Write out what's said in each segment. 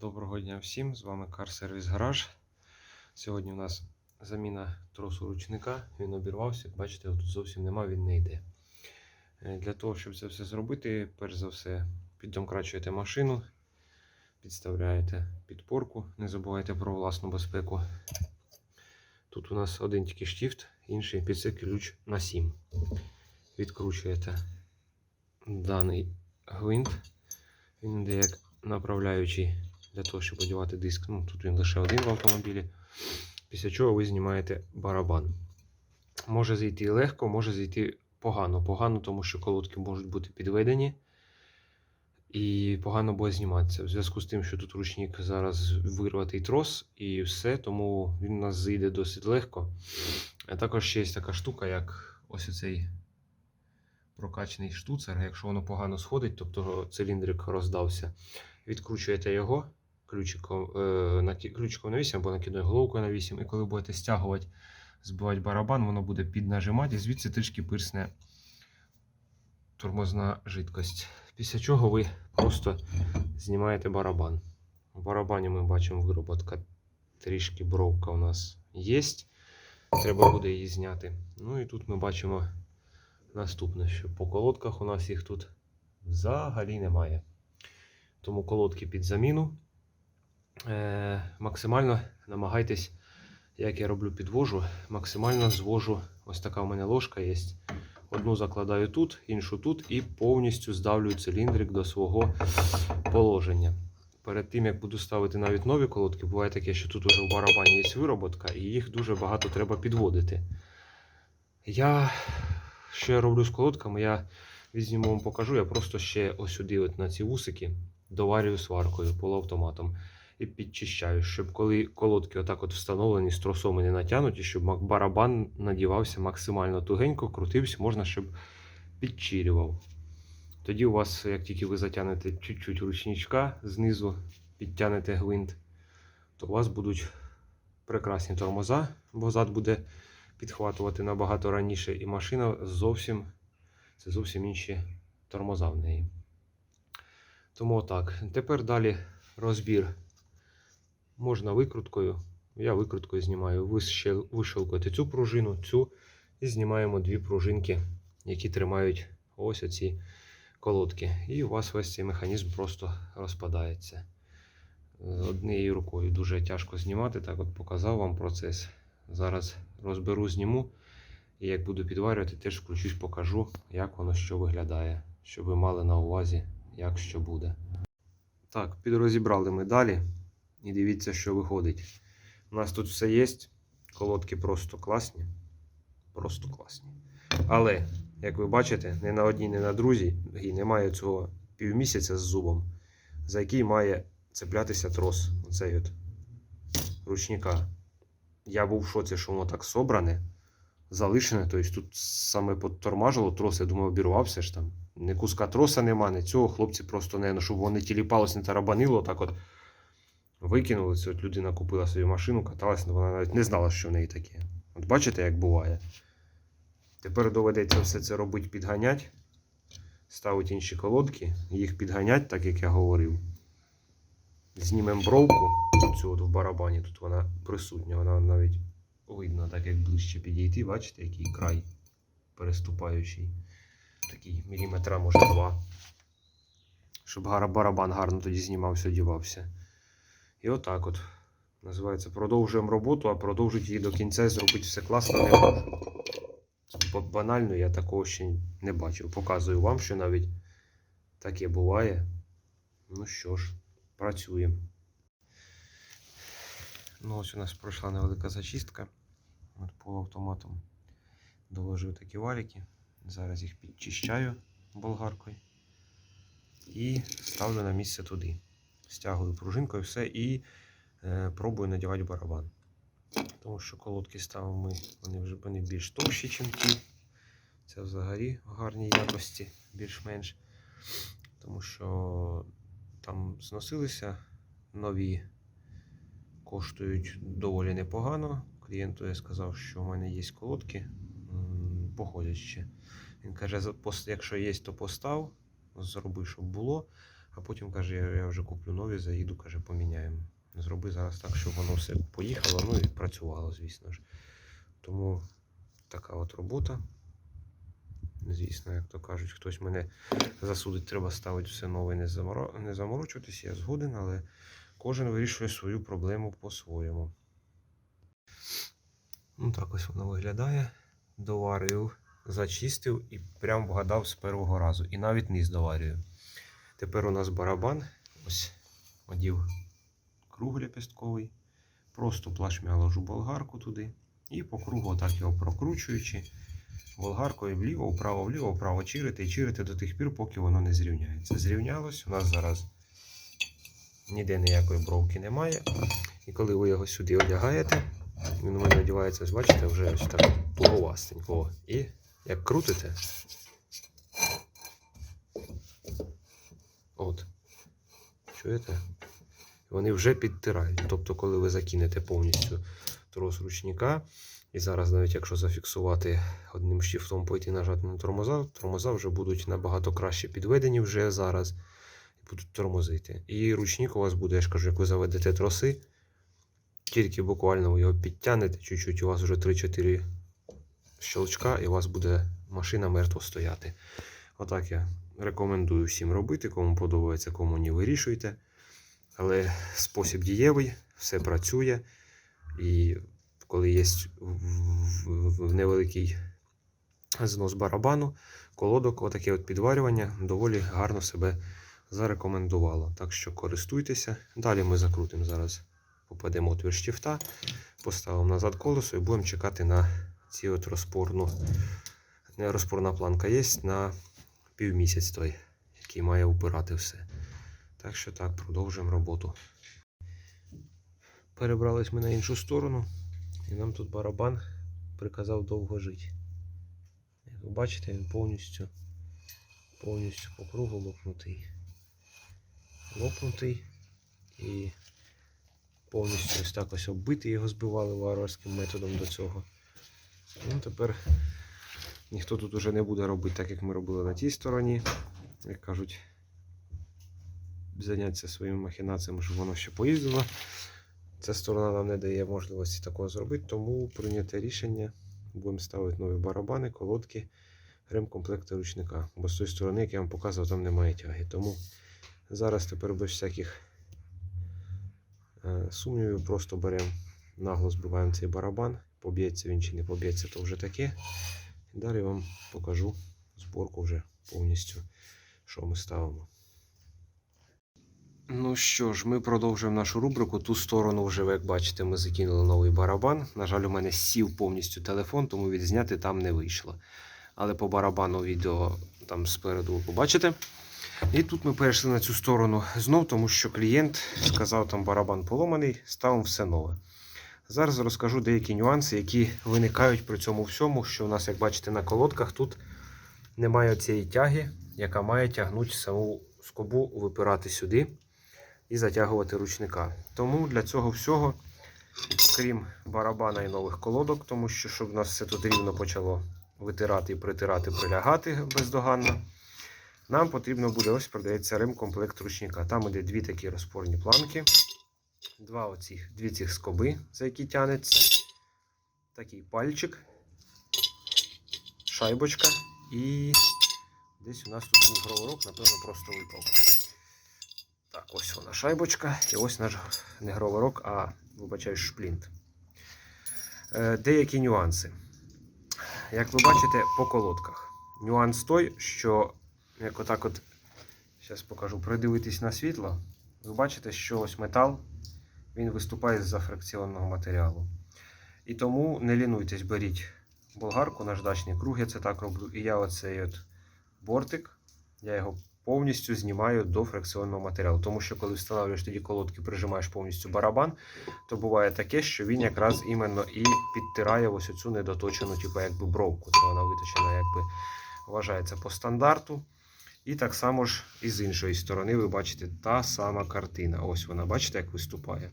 Доброго дня всім! З вами Service Garage. Сьогодні у нас заміна тросу ручника. Він обірвався. Бачите, тут зовсім нема, він не йде. Е, Для того, щоб це все зробити, перш за все, піддомкрачуєте машину, підставляєте підпорку. Не забувайте про власну безпеку. Тут у нас один тільки штифт, інший під це ключ на 7. Відкручуєте даний гвинт. Він йде як направляючий для того, щоб одягати диск. Ну, тут він лише один в автомобілі. Після чого ви знімаєте барабан. Може зайти легко, може зайти погано. Погано, тому що колодки можуть бути підведені. І погано буде зніматися. В зв'язку з тим, що тут ручник зараз вирватий трос і все, тому він у нас зійде досить легко. А також ще є така штука, як ось цей прокачаний штуцер. Якщо воно погано сходить, тобто циліндрик роздався, відкручуєте його ключиком, е, накі- ключиком на 8 або накидною головкою на 8, і коли будете стягувати, збивати барабан, воно буде піднажимати і звідси трішки пирсне тормозна жидкость. Після чого ви просто знімаєте барабан. В барабані ми бачимо вироботка трішки бровка у нас є. Треба буде її зняти. Ну і тут ми бачимо наступне, що по колодках у нас їх тут взагалі немає. Тому колодки під заміну. Е, максимально намагайтесь, як я роблю підвожу, максимально звожу. Ось така в мене ложка є. Одну закладаю тут, іншу тут і повністю здавлюю циліндрик до свого положення. Перед тим як буду ставити навіть нові колодки, буває таке, що тут уже в барабані є вироботка, і їх дуже багато треба підводити. Я що я роблю з колодками, я візьму вам покажу. Я просто ще ось сюди, от на ці вусики, доварюю сваркою полуавтоматом і підчищаю, щоб коли колодки отак от встановлені з тросом і не натягнуті, щоб барабан надівався максимально тугенько, крутився, можна, щоб підчірював. Тоді у вас, як тільки ви затягнете чуть-чуть ручничка знизу, підтягнете гвинт, то у вас будуть прекрасні тормоза, бо зад буде підхватувати набагато раніше, і машина зовсім це зовсім інші тормоза в неї. Тому так. Тепер далі розбір можна викруткою. Я викруткою знімаю. Ви ще вищелкуєте цю пружину, цю, і знімаємо дві пружинки, які тримають ось оці колодки. І у вас весь цей механізм просто розпадається. Однією рукою дуже тяжко знімати. Так от показав вам процес. Зараз розберу, зніму. І як буду підварювати, теж включусь, покажу, як воно що виглядає, щоб ви мали на увазі, як що буде. Так, підрозібрали ми далі. І дивіться, що виходить. У нас тут все є. Колодки просто класні. Просто класні. Але, як ви бачите, не на одній, не на другій і немає цього півмісяця з зубом, за який має цеплятися трос. Оцей от ручника. Я був в шоці, що воно так собране, залишене. Тобто тут саме подтормажило трос, я думаю, обірвався ж там. Ні куска троса нема, ні цього. Хлопці просто не, ну, щоб вони тіліпалось, не тарабанило, так от викинули. От людина купила собі машину, каталася, вона навіть не знала, що в неї таке. От бачите, як буває. Тепер доведеться все це робити, підганять, ставити інші колодки, їх підганять, так як я говорив. Знімемо бровку, цю от в барабані, тут вона присутня, вона навіть видно, так як ближче підійти, бачите, який край переступаючий. Такий міліметра, може два. Щоб барабан гарно тоді знімався, одівався. І отак от. Називається продовжуємо роботу, а продовжити її до кінця зробити все класно не можу. Банально я такого ще не бачив. Показую вам, що навіть таке буває. Ну що ж, працюємо. Ну, ось у нас пройшла невелика зачистка. От полуавтоматом доложив такі валіки. Зараз їх підчищаю болгаркою. І ставлю на місце туди. Стягую пружинкою все і е, пробую надівати барабан. Тому що колодки ставимо ми, вони вже вони більш товщі, ніж ті. Це взагалі в гарній якості, більш-менш. Тому що там зносилися нові, коштують доволі непогано. Клієнту я сказав, що в мене є колодки, походять ще. Він каже, якщо є, то постав, зроби, щоб було. А потім каже, я, вже куплю нові, заїду, каже, поміняємо. Зроби зараз так, щоб воно все поїхало, ну і працювало, звісно ж. Тому така от робота. Звісно, як то кажуть, хтось мене засудить, треба ставити все нове, не, заморо... не заморочуватись, я згоден, але кожен вирішує свою проблему по-своєму. Ну так ось воно виглядає. Доварив, зачистив і прям вгадав з першого разу. І навіть низ доварюю. Тепер у нас барабан. Ось одів круг лепестковий. Просто плашмя ложу болгарку туди. І по кругу отак його прокручуючи. Болгаркою вліво, вправо, вліво, вправо чирити і чирити до тих пір, поки воно не зрівняється. Зрівнялось, у нас зараз ніде ніякої бровки немає. І коли ви його сюди одягаєте, він у мене одягається, ось бачите, вже ось так туговастенько. І як крутите, от, чуєте? Вони вже підтирають. Тобто, коли ви закинете повністю трос ручника, і зараз, навіть якщо зафіксувати одним штифтом, пойти нажати на тормоза, тормоза вже будуть набагато краще підведені вже зараз будуть тормозити. І ручник у вас буде, я ж кажу, як ви заведете троси, тільки буквально ви його підтягнете, чуть-чуть у вас вже 3-4 щелчка, і у вас буде машина мертво стояти. Отак я рекомендую всім робити, кому подобається, кому ні, вирішуйте. Але спосіб дієвий, все працює. І коли є невеликий знос барабану, колодок, отаке от підварювання доволі гарно себе зарекомендувало. Так що користуйтеся. Далі ми закрутимо зараз, попадемо у твір штифта, поставимо назад колесо і будемо чекати на ці от розпорну. Розпорна планка є на півмісяць той, який має упирати все. Так що так, продовжуємо роботу. Перебрались ми на іншу сторону, і нам тут барабан приказав довго жити. Як ви бачите, він повністю, повністю по кругу лопнутий. Лопнутий і повністю ось так ось оббитий, його збивали варварським методом до цього. Ну, тепер ніхто тут уже не буде робити так, як ми робили на тій стороні. Як кажуть, зайнятися своїми махінаціями, щоб воно ще поїздило. Ця сторона нам не дає можливості такого зробити, тому прийняте рішення. Будемо ставити нові барабани, колодки, ремкомплекти ручника. Бо з тої сторони, як я вам показував, там немає тяги. Тому зараз тепер без всяких е, сумнівів просто беремо, нагло збиваємо цей барабан. Поб'ється він чи не поб'ється, то вже таке. Далі вам покажу зборку вже повністю, що ми ставимо. Ну що ж, ми продовжуємо нашу рубрику. Ту сторону вже, як бачите, ми закинули новий барабан. На жаль, у мене сів повністю телефон, тому відзняти там не вийшло. Але по барабану відео там спереду ви побачите. І тут ми перейшли на цю сторону знов, тому що клієнт сказав, там барабан поломаний, ставимо все нове. Зараз розкажу деякі нюанси, які виникають при цьому всьому, що у нас, як бачите, на колодках тут немає цієї тяги, яка має тягнути саму скобу, випирати сюди і затягувати ручника. Тому для цього всього, крім барабана і нових колодок, тому що щоб у нас все тут рівно почало витирати і притирати, прилягати бездоганно, нам потрібно буде ось продається ремкомплект ручника. Там іде дві такі розпорні планки, два оцих, дві цих скоби, за які тянеться, такий пальчик, шайбочка і десь у нас тут був гроворок, напевно, просто випав. Так, ось вона шайбочка, і ось наш не гроворок, а вибачаю, шплінт. Е, деякі нюанси. Як ви бачите, по колодках. Нюанс той, що, як отак от, зараз покажу, придивитись на світло, ви бачите, що ось метал він виступає з-за фракціонного матеріалу. І тому не лінуйтесь, беріть болгарку, наждачний круг, я це так роблю. І я оцей от бортик, я його повністю знімаю до фракціонного матеріалу. Тому що коли встановлюєш тоді колодки, прижимаєш повністю барабан, то буває таке, що він якраз іменно і підтирає ось оцю недоточену, типу, якби бровку. Це вона виточена, якби вважається по стандарту. І так само ж і з іншої сторони, ви бачите та сама картина. Ось вона, бачите, як виступає.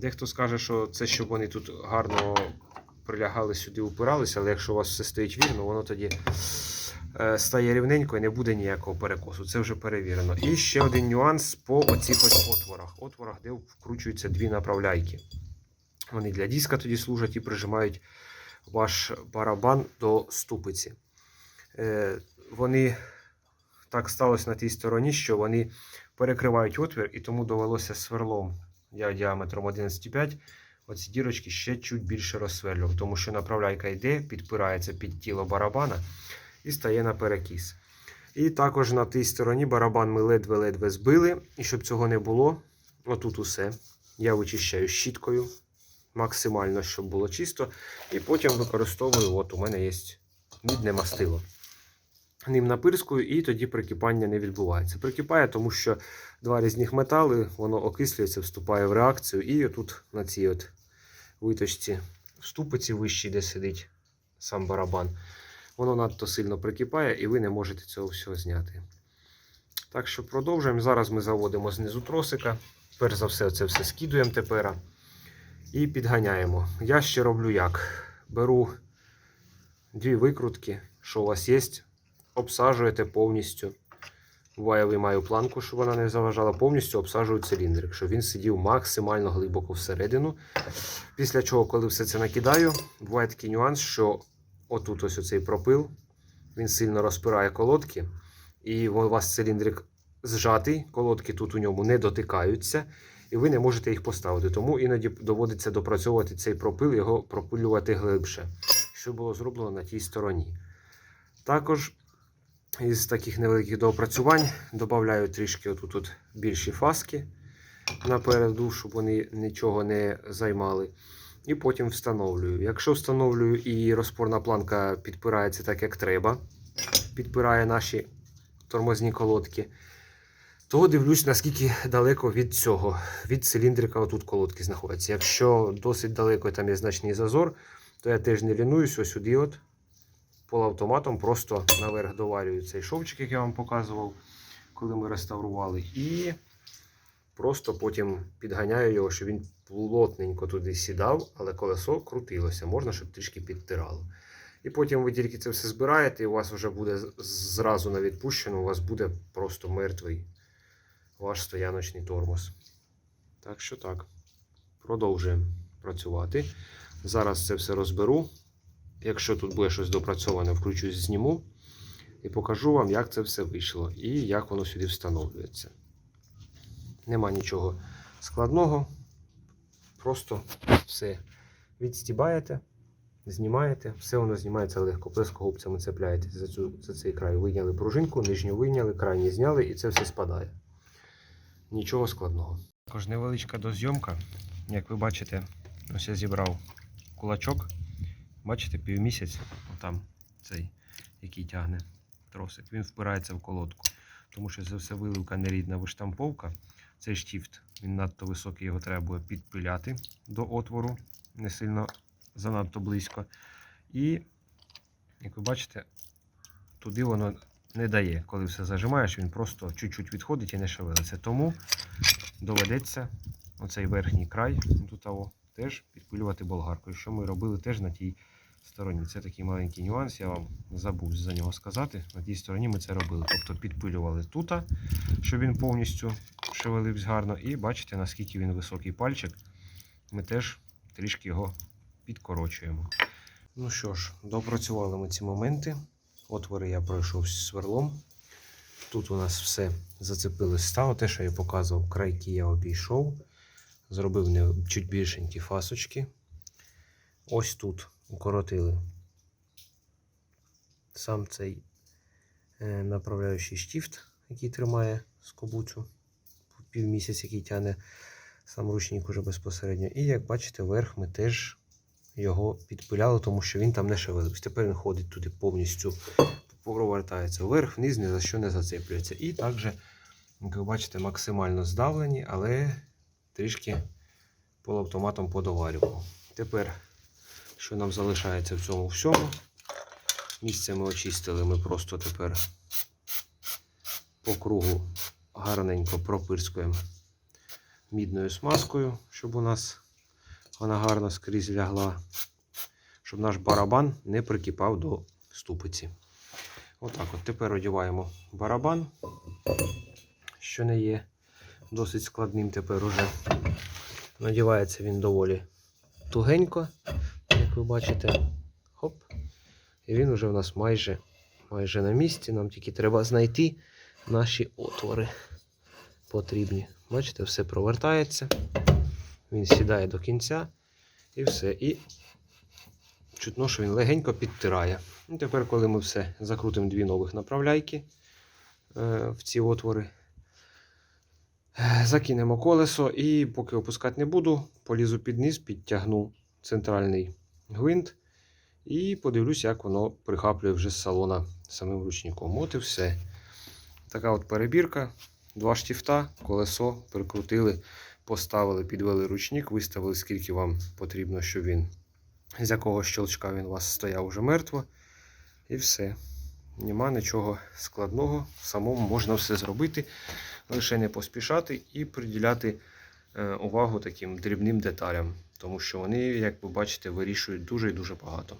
Дехто скаже, що це щоб вони тут гарно прилягали сюди, упиралися, але якщо у вас все стоїть вірно, воно тоді е, стає рівненько і не буде ніякого перекосу. Це вже перевірено. І ще один нюанс по оцих ось отворах. Отворах, де вкручуються дві направляйки. Вони для диска тоді служать і прижимають ваш барабан до ступиці. Е, Вони так сталося на тій стороні, що вони перекривають отвір, і тому довелося сверлом діаметром 11,5. Оці дірочки ще чуть більше розсверлював, тому що направляйка йде, підпирається під тіло барабана і стає на перекіс. І також на тій стороні барабан ми ледве-ледве збили. І щоб цього не було, отут усе. Я вичищаю щіткою максимально, щоб було чисто. І потім використовую, от у мене є мідне мастило. Ним напирскую, і тоді прикипання не відбувається. Прикипає, тому що два різних метали, воно окислюється, вступає в реакцію. І тут на цій от виточці в ступиці вищій, де сидить сам барабан, воно надто сильно прикипає, і ви не можете цього всього зняти. Так що продовжуємо. Зараз ми заводимо знизу тросика. Перш за все, це все скидуємо тепер. І підганяємо. Я ще роблю як? Беру дві викрутки, що у вас є, обсаджуєте повністю. Буває, маю планку, щоб вона не заважала, повністю обсаджую циліндрик, щоб він сидів максимально глибоко всередину. Після чого, коли все це накидаю, буває такий нюанс, що отут ось оцей пропил, він сильно розпирає колодки, і у вас циліндрик зжатий, колодки тут у ньому не дотикаються, і ви не можете їх поставити. Тому іноді доводиться допрацьовувати цей пропил, його пропилювати глибше, що було зроблено на тій стороні. Також із таких невеликих доопрацювань додаю трішки отут от більші фаски напереду, щоб вони нічого не займали. І потім встановлюю. Якщо встановлюю і розпорна планка підпирається так, як треба, підпирає наші тормозні колодки, то дивлюсь, наскільки далеко від цього, від циліндрика отут колодки знаходяться. Якщо досить далеко там є значний зазор, то я теж не лінуюсь ось сюди от полуавтоматом просто наверх доварюю цей шовчик, який я вам показував, коли ми реставрували. І просто потім підганяю його, щоб він плотненько туди сідав, але колесо крутилося, можна, щоб трішки підтирало. І потім ви тільки це все збираєте, і у вас вже буде зразу на відпущено, у вас буде просто мертвий ваш стояночний тормоз. Так що так, продовжуємо працювати. Зараз це все розберу. Якщо тут буде щось допрацьоване, включусь, зніму і покажу вам, як це все вийшло і як воно сюди встановлюється. Нема нічого складного. Просто все відстібаєте, знімаєте, все воно знімається легко. Плескогубцями цепляєте за, цю, за цей край. Вийняли пружинку, нижню вийняли, крайні зняли і це все спадає. Нічого складного. Також невеличка дозйомка. Як ви бачите, ось я зібрав кулачок. Бачите, півмісяць, там цей, який тягне тросик, він впирається в колодку. Тому що це все виливка нерідна виштамповка. Цей штіфт, він надто високий, його треба буде підпиляти до отвору, не сильно занадто близько. І, як ви бачите, туди воно не дає. Коли все зажимаєш, він просто чуть-чуть відходить і не шевелиться. Тому доведеться оцей верхній край, тут теж підпилювати болгаркою, що ми робили теж на тій стороні. Це такий маленький нюанс, я вам забув за нього сказати. На тій стороні ми це робили. Тобто підпилювали тут, щоб він повністю шевелився гарно. І бачите, наскільки він високий пальчик. Ми теж трішки його підкорочуємо. Ну що ж, допрацювали ми ці моменти. Отвори я пройшов з сверлом. Тут у нас все зацепили стало. Те, що я показував, крайки я обійшов. Зробив чуть більшенькі фасочки. Ось тут укоротили сам цей е, направляючий штифт, який тримає скобуцю півмісяць, який тягне сам ручник уже безпосередньо. І як бачите, верх ми теж його підпиляли, тому що він там не шевелився. Тепер він ходить туди повністю, повертається вверх, вниз, ні за що не зацеплюється. І також, як ви бачите, максимально здавлені, але трішки полуавтоматом подоварював. Тепер, що нам залишається в цьому всьому, місце ми очистили, ми просто тепер по кругу гарненько пропирскуємо мідною смазкою, щоб у нас вона гарно скрізь лягла, щоб наш барабан не прикипав до ступиці. Отак от тепер одіваємо барабан, що не є досить складним тепер уже. Надівається він доволі тугенько, ви бачите. Хоп. І він вже у нас майже, майже на місці. Нам тільки треба знайти наші отвори потрібні. Бачите, все провертається. Він сідає до кінця і все. І чутно, що він легенько підтирає. І тепер, коли ми все закрутимо дві нових направляйки е, в ці отвори, е, закинемо колесо і поки опускати не буду, полізу під низ, підтягну центральний гвинт і подивлюсь, як воно прихаплює вже з салона самим ручником. От і все. Така от перебірка. Два штифта, колесо прикрутили, поставили, підвели ручник, виставили, скільки вам потрібно, щоб він, з якого щелчка він у вас стояв уже мертво. І все. Нема нічого складного. Самому можна все зробити, лише не поспішати і приділяти е, увагу таким дрібним деталям, тому що вони, як ви бачите, вирішують дуже і дуже багато.